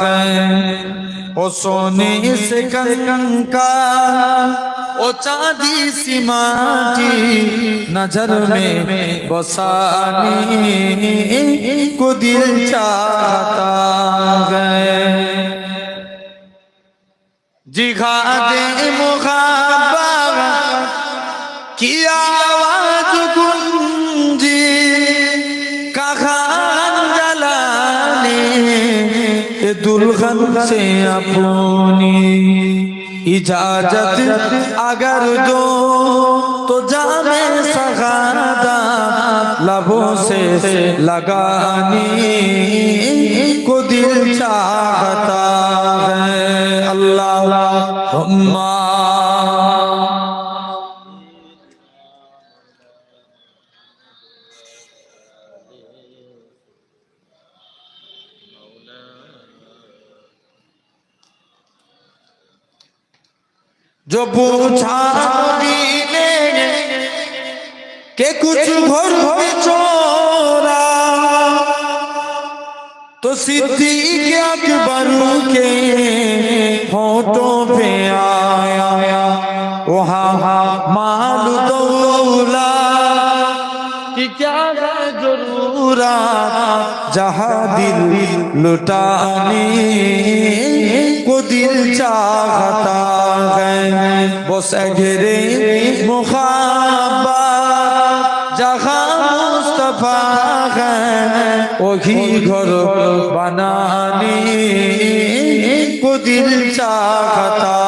او سونے سے کنکن کا، او چاندی سی ماتی نظر میں بسانی کو دل چاہتا گئے جگہ دے ये दुल्हन से अपनी इजाजत अगर दो तो जामे सगादा लबों से लगाने को दिल चाहता है अल्लाह हुम्मा جو پوچھا نبی نے کہ کچھ گھر میں چورا۔ تو صدیق اکبر کے ہوتوں پہ آیا۔ وہاں مال دولا کہ کیا পুরা জাহাদিল লুটানি কদিল চাহতা হ্যাঁ বস ঘেরে মুখাবা ওহি ঘর বানানি কুদিল চাহতা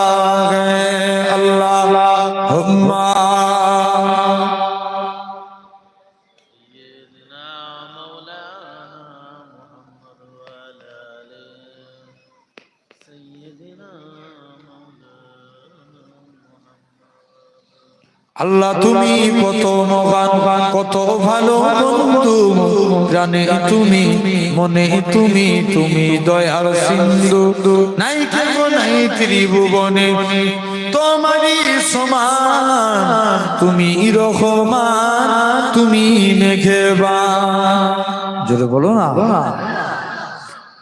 আল্লাহ তুমি কত মহান কত ভালো বন্ধু। জানে তুমি মনে তুমি তুমি দয়ার সিন্ধু। নাই কেন নাই ত্রিভুবনে। তোমারই সমান তুমি রহমান তুমি মেঘেবান। জোরে বলো না।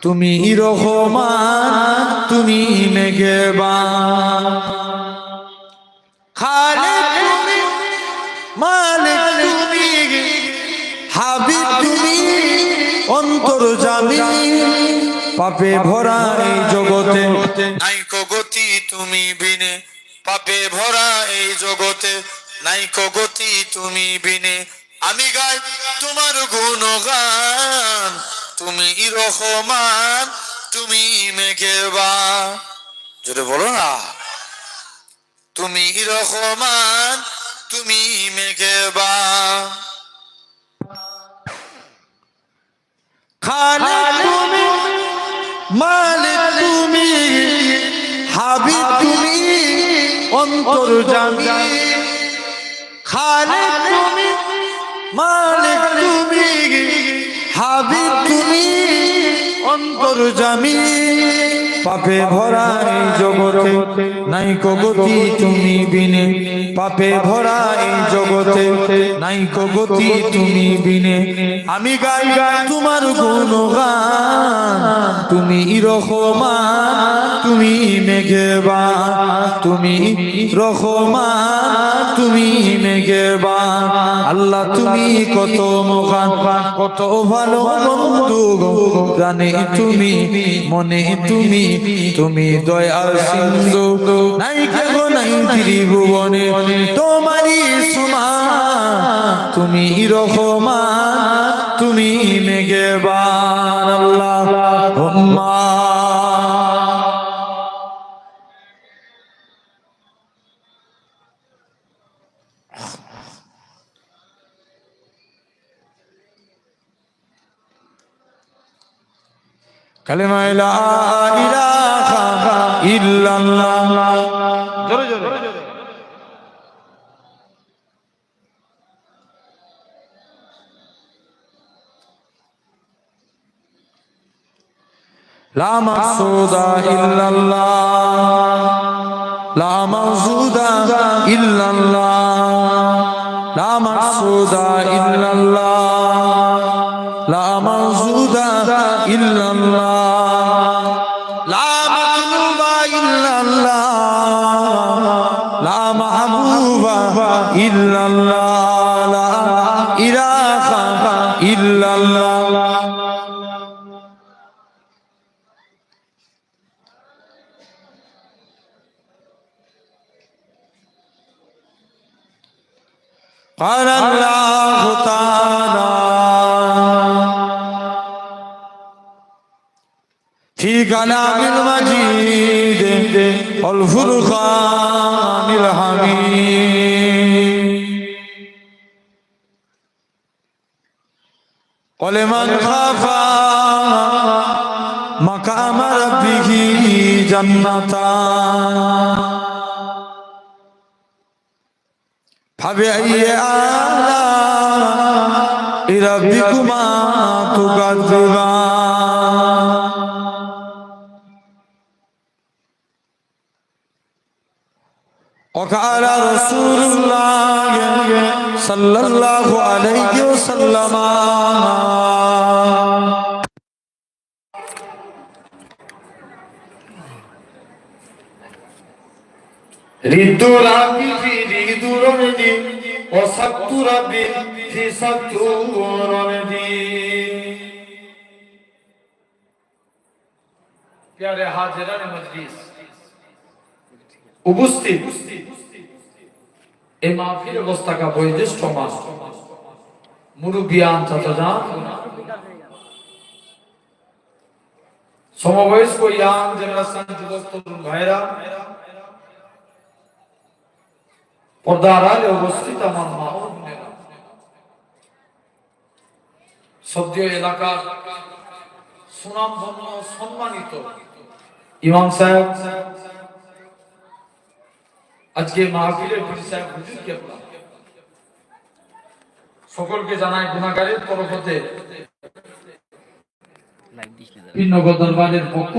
তুমি রহমান তুমি মেঘেবান। অন্তর জামি পাপে ভরা এই জগতে। নাইকো গতি তুমি বিনে, পাপে ভরা এই জগতে। নাইকো গতি তুমি বিনে, আমি গাই তোমার গুণগান। তুমি রহমান, তুমি মেঘেবান জোরে বলো না। তুমি রহমান, তুমি মেঘেবান খালিক তুমি মালিক তুমি হাবিব তুমি অন্তর জামি। খালিক তুমি মালিক তুমি হাবিব তুমি অন্তর জামি। পাপে ভরা এই জগতে। নাই গতি তুমি বিনে। পাপে ভরা এই জগতে। নাই গতি তুমি বিনে। আমি গাই গাই তোমার গুণগান। তুমি রহমান, তুমি মেঘেবান। তুমি রহমান, তুমি মেঘেবান। আল্লাহ, তুমি কত মহান, কত ভালো বন্ধু জানে তুমি, মনে তুমি তুমি দয়াল সিন্ধু নাই কেহ নাই ত্রিভুবনে তোমারই সুমা তুমি রহমান তুমি মেঘেবা কালেমা লা ইলাহা ইল্লাল্লাহ। জোরে জোরে। লা মাকসুদা ইল্লাল্লাহ। লা মাকসুদা ইল্লাল্লাহ লা মাকসুদা ইল্লাল্লাহ। লা মাকসুদা ইল্লাল্লাহ। ইল্লাল্লাহ লা ইলাহা ইল্লাল্লাহ قال الله تعالى في كلام المجيد والفرقان الحميد ولمن خاف مقام ربه جنتان فبأي آلاء ربكما تكذبان صلی اللہ علیہ وسلم. ریدو رابی فی ریدو رمدی و سبتو ربی فی سبتو رمدی. پیارے حاضران مجلیس اُبستی এই মাহফিল মাস মুরব্বিয়ান চাচাজান সমবয়স্ক ইয়াং জেনারেশন যুবক তরুণ ভাইরা অবস্থিত আমার মা। সদ্য এলাকার সুনামধন্য সম্মানিত ইমাম সাহেব আজকে মাহফিলের পীর সাহেব হুজুর কেবলা সকলকে জানাই গুণাগারের তরফ হতে ভিন্ন দরবারের পক্ষ